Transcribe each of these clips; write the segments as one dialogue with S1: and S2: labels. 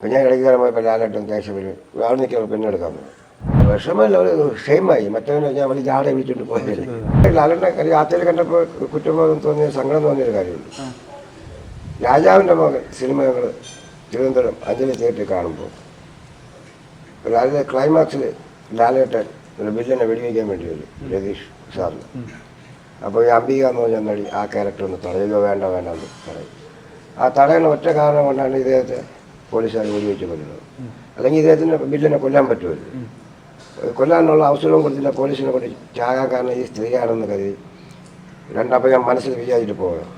S1: അപ്പം ഞാൻ ഇടയ്ക്ക് കയറാൻ പോയപ്പോൾ ലാലായിട്ടും ദേഷ്യപ്പെട്ട് അവിടെ നിൽക്കുമ്പോൾ പിന്നെ എടുക്കാൻ പോകും വിഷമല്ല ഒരു ഷെയിമായി. മറ്റവനെ ഞാൻ വലിയ ജാടെ വിളിച്ചിട്ട് പോയത് ലാലന്റെ യാത്രയിൽ കണ്ടപ്പോൾ കുറ്റബോധം തോന്നിയ സങ്കടം തോന്നിയൊരു കാര്യമുണ്ട്. രാജാവിന്റെ മകൻ സിനിമ ഞങ്ങൾ തിരുവനന്തപുരം അഞ്ജലി തിയേറ്ററിൽ കാണുമ്പോൾ ലാലിലെ ക്ലൈമാക്സിൽ ലാലേട്ടൻ ഒരു വില്ലനെ വെടിവെക്കാൻ വേണ്ടി വരും രതീഷ് സാറിന്. അപ്പോൾ ഈ അംബിക എന്ന് പറഞ്ഞ നടി ആ ക്യാരക്ടർ ഒന്ന് തടയുക വേണ്ട വേണ്ട എന്ന് പറയും. ആ തടയുന്ന ഒറ്റ കാരണം കൊണ്ടാണ് ഇദ്ദേഹത്തെ പോലീസുകാർ വെടിവെച്ച് കൊല്ലുന്നത്. അല്ലെങ്കിൽ ഇദ്ദേഹത്തിന് വില്ലനെ കൊല്ലാൻ പറ്റുമല്ലോ. കൊല്ലാനുള്ള അവസരവും കൊടുത്തില്ല. പോലീസിനെ കൊണ്ട് ചാകാൻ കാരണം ഈ സ്ത്രീയാണെന്ന് കരുതി. രണ്ടപ്പോൾ ഞാൻ മനസ്സിൽ വിചാരിച്ചിട്ട് പോകാം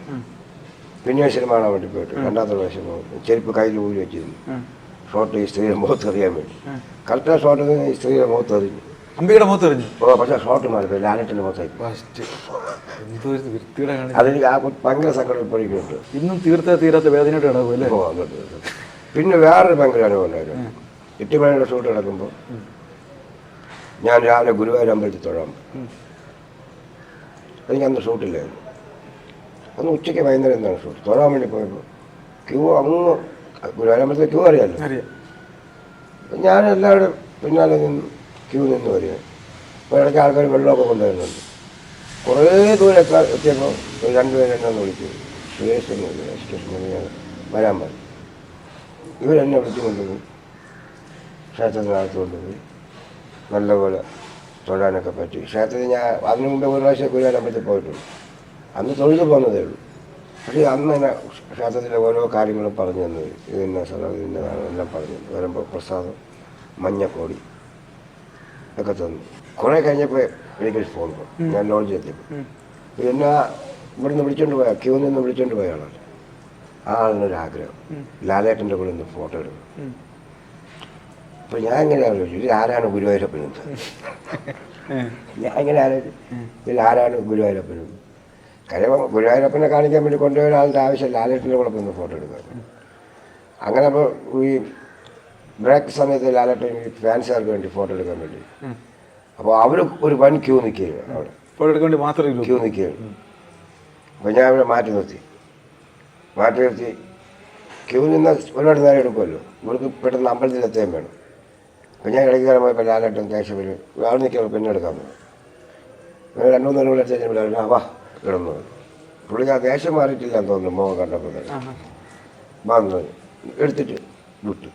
S1: പിന്നെ സിനിമയാണ് വേണ്ടി പോയിട്ട്. രണ്ടാമത്തെ പ്രാവശ്യം പോകും ചെരുപ്പ് കയ്യിൽ ഊരി വെച്ചിരുന്നു. ഷോട്ട് ഈ സ്ത്രീയുടെ മുഖത്ത് എറിയാൻ വേണ്ടി. കറക്റ്റ് ഷോട്ട് ഈ സ്ത്രീയുടെ മുഖത്ത് എറിഞ്ഞു.
S2: അമ്പിയുടെ മുഖത്ത് എറിഞ്ഞു?
S1: ഓ പക്ഷേ ഷോട്ട് മാറി ലാലറ്റിന്റെ മുഖത്തായി അതെനിക്ക് ആ ഭയങ്കര സങ്കടം ഇപ്പോഴേക്കും
S2: ഇന്നും തീർത്ത തീരാത്ത വേദനയോടെ കിടക്കും അല്ലേ?
S1: ഓ അതുണ്ട്. പിന്നെ വേറൊരു ഭയങ്കര അനുഭവം ഉണ്ടായിരുന്നു. എട്ടുമണിയുടെ ഷൂട്ട് നടക്കുമ്പോൾ ഞാൻ രാവിലെ ഗുരുവായൂർ അമ്പലത്തിൽ തൊഴാൻ അതിന് എനിക്ക് അന്ന് ഷൂട്ടില്ലായിരുന്നു അന്ന് ഉച്ചയ്ക്ക് വൈകുന്നേരം എന്താണ് ഷൂട്ട് തൊഴാൻ വേണ്ടി പോയപ്പോൾ ക്യൂ അങ്ങ് ഗുരുവായൂർ അമ്പലത്തിൽ ക്യൂ അറിയാമല്ലോ ഞാൻ എല്ലാവരും പിന്നാലെ നിന്ന് ക്യൂ നിന്ന് വരിക. അപ്പോൾ ഇടയ്ക്ക് ആൾക്കാർ വെള്ളമൊക്കെ കൊണ്ടുവരുന്നുണ്ട്. കുറേ ദൂരം എത്താൻ എത്തിയപ്പോൾ രണ്ടുപേരും എന്നെ ഒന്ന് വിളിച്ചു. സുരേഷ് എന്ന് ഞാൻ വരാൻ പറഞ്ഞു. ഇവരെന്നെ വിളിച്ചു കൊണ്ടുപോയി. ക്ഷേത്രത്തിനകത്ത് കൊണ്ടുപോയി. നല്ലപോലെ തൊഴാനൊക്കെ പറ്റി. ക്ഷേത്രത്തിൽ ഞാൻ അതിനു മുമ്പേ ഒരു പ്രാവശ്യം ഗുരുവായൂരമ്പലത്തിൽ പോയിട്ടുണ്ട്. അന്ന് തൊഴുതു പോകുന്നതേ ഉള്ളൂ. പക്ഷേ അന്ന് തന്നെ ക്ഷേത്രത്തിലെ ഓരോ കാര്യങ്ങളും പറഞ്ഞു തന്നു. ഇതിന്ന സ്ഥലം ഇതിന്റെതാണ് എല്ലാം പറഞ്ഞു തന്നു. വരുമ്പോൾ പ്രസാദം മഞ്ഞക്കോടി ഒക്കെ തന്നു. കുറേ കഴിഞ്ഞപ്പോൾ എനിക്ക് ഫോൺ ഞാൻ ലോഡ്ജിൽ എത്തിയപ്പോൾ. പിന്നെ ഇവിടുന്ന് വിളിച്ചോണ്ട് പോയ ക്യൂ നിന്ന് വിളിച്ചോണ്ട് പോയ ആളാണ്. ആ ഒരു ആഗ്രഹം ലാലേട്ടന്റെ കൂടെ ഒന്ന് ഫോട്ടോ എടുക്കും. അപ്പോൾ ഞാൻ ഇങ്ങനെ ആലോചിച്ചു ഇതിൽ ആരാണ് ഗുരുവായൂരപ്പനും ഞാൻ ഇങ്ങനെ ആലോചിച്ചു ഇതിൽ ആരാണ് ഗുരുവായൂരപ്പനും കാര്യം ഗുരുവായൂരപ്പനെ കാണിക്കാൻ വേണ്ടി കൊണ്ടുപോയ ഒരാളുടെ ആവശ്യം ലാലേട്ടന്റെ കൂടെ ഒന്ന് ഫോട്ടോ എടുക്കുക അങ്ങനെ അപ്പോൾ ഈ ബ്രേക്ക് സമയത്ത് ലാലേട്ടൻ ഫാൻസുകാർക്ക് വേണ്ടി ഫോട്ടോ എടുക്കാൻ വേണ്ടി. അപ്പോൾ അവർ ഒരു വൻ ക്യൂ നിൽക്കുകയാണ് അവിടെ.
S2: ഫോട്ടോ എടുക്കാൻ വേണ്ടി മാത്രമേ
S1: ക്യൂ നിൽക്കുകയാണ് അപ്പോൾ ഞാൻ അവിടെ മാറ്റി നിർത്തി. മാറ്റി നിർത്തി ക്യൂ നിന്ന് ഒരുപാട് നേരം എടുക്കുമല്ലോ. ഇവർക്ക് പെട്ടെന്ന് അമ്പലത്തിൽ എത്തുകയും വേണം. അപ്പം ഞാൻ ഇടയ്ക്ക് പോയപ്പോൾ ലാലേട്ടൻ ക്യാഷ് വരും അവിടെ നിൽക്കുമ്പോൾ പിന്നെ എടുക്കാൻ പോകും അങ്ങനെ രണ്ടു മൂന്ന് കൂടെ എടുത്ത് കഴിഞ്ഞപ്പോൾ വാ കിടന്നു പുള്ളിക്ക് ആ ദേഷ്യം മാറിയിട്ടില്ല എന്ന് തോന്നുന്നു മോഹം കണ്ടപ്പോൾ വന്നു. എടുത്തിട്ട് വിട്ടു.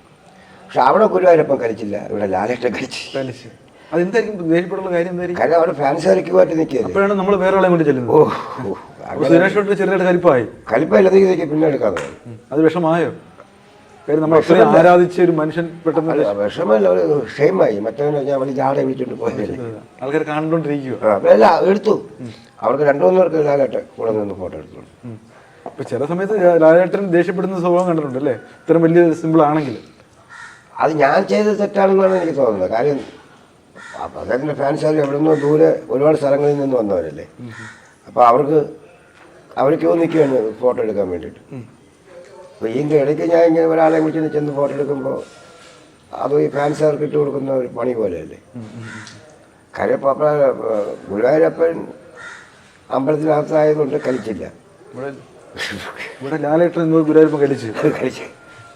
S1: പക്ഷെ അവിടെ ഗുരുവായൂരപ്പം കഴിച്ചില്ല ഇവിടെ ലാലേട്ടൻ കഴിച്ചു
S2: അതെന്തായിരിക്കും? ദേഷ്യപ്പെട്ടുള്ള കാര്യം എന്തായിരിക്കും?
S1: കാരണം അവിടെ ഫാൻസ് മാറ്റി നിൽക്കുക
S2: അപ്പോഴാണ് നമ്മൾ വേറെ ആളെ കൊണ്ട് ചെല്ലുന്നത്.
S1: ഓ
S2: സുരേഷോട്ട് ചെറുതായിട്ട് കലിപ്പായി.
S1: കലിപ്പയില്ലെങ്കിൽ ഇതൊക്കെ പിന്നെ എടുക്കാതെ.
S2: അത് വിഷമായോ കാര്യം നമ്മൾ അത്രയും ആരാധിച്ച ഒരു മനുഷ്യൻ പെട്ടെന്ന്
S1: വിഷമല്ല ഒരു ഷെയിമായി. മറ്റവനെ ഞാൻ വലിയ ജാടെ വിളിച്ചോണ്ട് പോയതല്ലേ.
S2: ആൾക്കാർ കണ്ടുകൊണ്ടിരിക്കുക
S1: അപ്പൊ അല്ല എടുത്തു. അവർക്ക് രണ്ടു മൂന്ന് പേർക്ക് ലാലേട്ടെ കൂടെ നിന്ന് ഫോട്ടോ എടുത്തു.
S2: ഇപ്പൊ ചില സമയത്ത് ലാലേട്ടൻ ദേഷ്യപ്പെടുന്ന സ്വഭാവം കണ്ടിട്ടുണ്ട് അല്ലേ ഇത്രയും വലിയ സിമ്പിൾ ആണെങ്കിൽ.
S1: അത് ഞാൻ ചെയ്ത തെറ്റാണെന്നാണ് എനിക്ക് തോന്നുന്നത്. കാര്യം അദ്ദേഹത്തിന്റെ ഫാൻസ് എവിടെ നിന്നോ ദൂരെ ഒരുപാട് സ്ഥലങ്ങളിൽ നിന്ന് വന്നവരല്ലേ. അപ്പോൾ അവർക്ക് അവർ ക്യൂ നിൽക്കുകയാണ് ഫോട്ടോ എടുക്കാൻ വേണ്ടിയിട്ട്. അപ്പോൾ ഇതിന്റെ ഇടയ്ക്ക് ഞാൻ ഇങ്ങനെ ഒരാളെ വിളിച്ച് ചെന്ന് ഫോട്ടോ എടുക്കുമ്പോൾ അത് ഈ ഫാൻസുകാർക്ക് ഇട്ട് കൊടുക്കുന്ന ഒരു പണി പോലെയല്ലേ? കാര്യം ഇപ്പോൾ അപ്പോൾ ഗുരുവായൂരപ്പൻ അമ്പലത്തിനകത്തായതുകൊണ്ട് കളിച്ചില്ല.
S2: ഇവിടെ ഇവിടെ ലാലേട്ടൻ കളിച്ചു.
S1: കളിച്ചു.